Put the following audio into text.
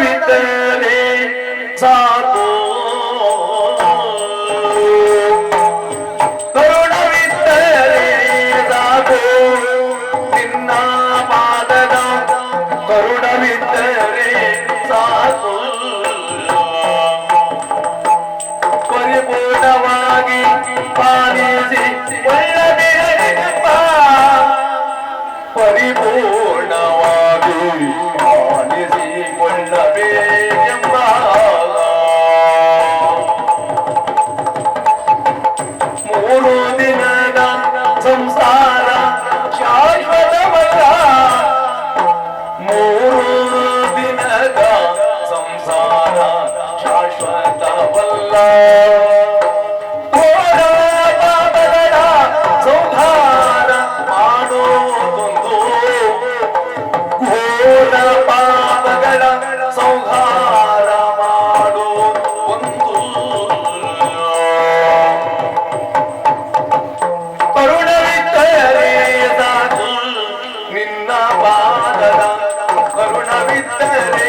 ಬಿದ್ದಲೇ ಸಾಕು. ಕರುಣವಿದ್ದಲೇ ಸಾಕು. ನಿನ್ನ ಪಾದದ ಕರುಣವಿದ್ದರೆ ಸಾಕು. ಪರಿಪೂರ್ಣವಾಗಿ ಪಾಲಿಸಿ ಒಳ್ಳೆಯ ಪರಿಪೂರ್ಣ بالدار